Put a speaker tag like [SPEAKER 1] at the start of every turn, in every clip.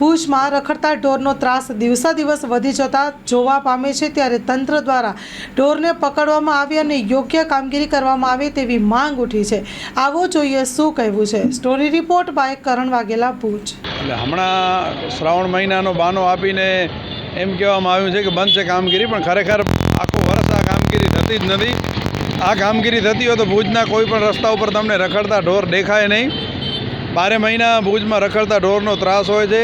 [SPEAKER 1] ભુજમાં રખડતા ઢોરનો ત્રાસ દિવસે દિવસ વધી જતા જોવા પામે છે ત્યારે તંત્ર દ્વારા ઢોરને પકડવામાં આવે અને યોગ્ય કામગીરી કરવામાં આવે તેવી માંગ ઉઠી છે. આવો જોઈએ શું કહેવું છે. Story report by Karan Vaghela, Bhuj.
[SPEAKER 2] એટલે હમણાં શ્રાવણ મહિનાનો બાનો આપીને એમ કહેવામાં આવ્યું છે કે બંધ છે કામગીરી, પણ ખરેખર આખું વર્ષ આ કામગીરી થતી જ નથી. આ કામગીરી થતી હોય તો ભુજના કોઈ પણ રસ્તા ઉપર તમને રખડતા ઢોર દેખાય નહીં. બારે મહિના ભુજમાં રખડતા ઢોરનો ત્રાસ હોય છે.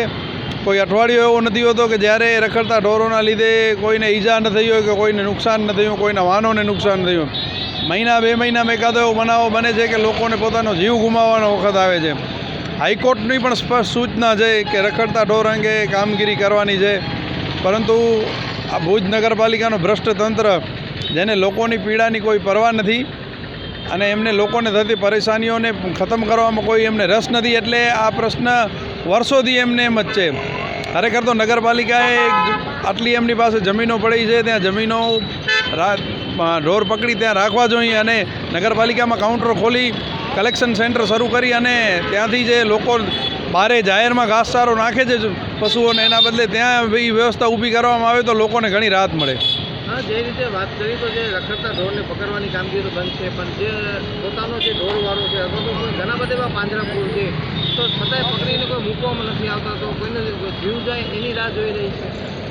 [SPEAKER 2] કોઈ અઠવાડિયો એવો નથી હોતો કે જ્યારે રખડતા ઢોરોના લીધે કોઈને ઈજા ન થઈ હોય કે કોઈને નુકસાન ન થયું કોઈના વાહનોને નુકસાન થયું મહિના, બે મહિનામાં એકાદો એવો બનાવો બને છે કે લોકોને પોતાનો જીવ ગુમાવવાનો વખત આવે છે. હાઈકોર્ટની પણ સ્પષ્ટ સૂચના છે કે રખડતા ઢોર અંગે કામગીરી કરવાની છે. પરંતુ આ ભુજ નગરપાલિકાનું ભ્રષ્ટ તંત્ર જેને લોકોની પીડાની કોઈ પરવા નથી અને એમને લોકોને થતી પરેશાનીઓને ખતમ કરવામાં કોઈ એમને રસ નથી, એટલે આ પ્રશ્ન વર્ષોથી એમને એમ જ છે. ખરેખર તો નગરપાલિકાએ આટલી એમની પાસે જમીનો પડી છે, ત્યાં જમીનો ઢોર પકડી ત્યાં રાખવા જોઈએ અને નગરપાલિકામાં કાઉન્ટર ખોલી, કલેક્શન સેન્ટર શરૂ કરી અને ત્યાંથી જે લોકો બારે જાહેરમાં ઘાસચારો નાખે છે પશુઓને, એના બદલે ત્યાં એ વ્યવસ્થા ઊભી કરવામાં આવે તો લોકોને ઘણી રાહત મળે.
[SPEAKER 3] હા, જે રીતે વાત કરી તો જે રખડતા ઢોરને પકડવાની કામગીરી બંધ છે, પણ જે પોતાનો જે ઢોરવાળો છે, અથવા તો ઘણા બધા એવા પાંજરાપોળ છે તો છતાંય પકડીને કોઈ મૂકવામાં નથી આવતા, તો કોઈને જીવ જાય એની રાહ જોઈ રહી છે.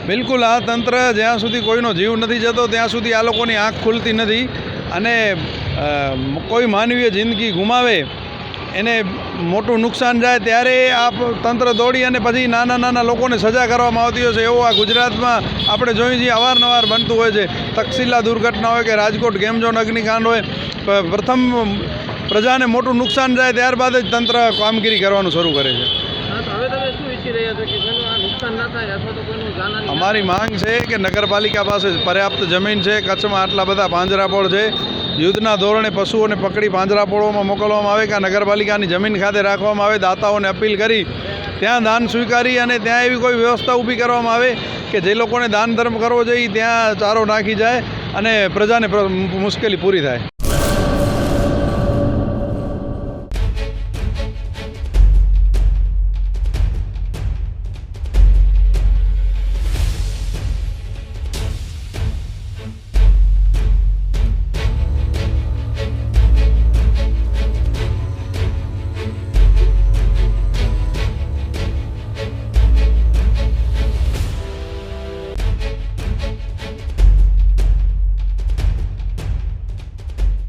[SPEAKER 2] બિલકુલ, આ તંત્ર જ્યાં સુધી કોઈનો જીવ નથી જતો, ત્યાં સુધી આ લોકોની આંખ ખુલતી નથી અને કોઈ માનવીય જિંદગી ગુમાવે એને મોટું નુકસાન જાય ત્યારે આ તંત્ર દોડી અને પછી નાના નાના લોકોને સજા કરવામાં આવતી હોય છે. એવું આ ગુજરાતમાં આપણે જોઈએ છીએ અવારનવાર બનતું હોય છે. તક્ષશિલા દુર્ઘટના હોય કે રાજકોટ ગેમ ઝોન અગ્નિકાંડ હોય પ્રથમ પ્રજાને મોટું નુકસાન જાય ત્યારબાદ જ તંત્ર કામગીરી કરવાનું શરૂ કરે છે. અમારી માંગ છે કે નગરપાલિકા પાસે પર્યાપ્ત જમીન છે કચ્છમાં આટલા બધા પાંજરાપોળ છે. યુદ્ધના ધોરણે પશુઓને પકડી પાંજરાપોળોમાં મોકલવામાં આવે કે નગરપાલિકાની જમીન ખાતે રાખવામાં આવે દાતાઓને અપીલ કરી ત્યાં દાન સ્વીકારી અને ત્યાં એવી કોઈ વ્યવસ્થા ઊભી કરવામાં આવે કે જે લોકોને દાન ધર્મ કરવો જોઈએ ત્યાં ચારો નાખી જાય અને પ્રજાને મુશ્કેલી પૂરી થાય.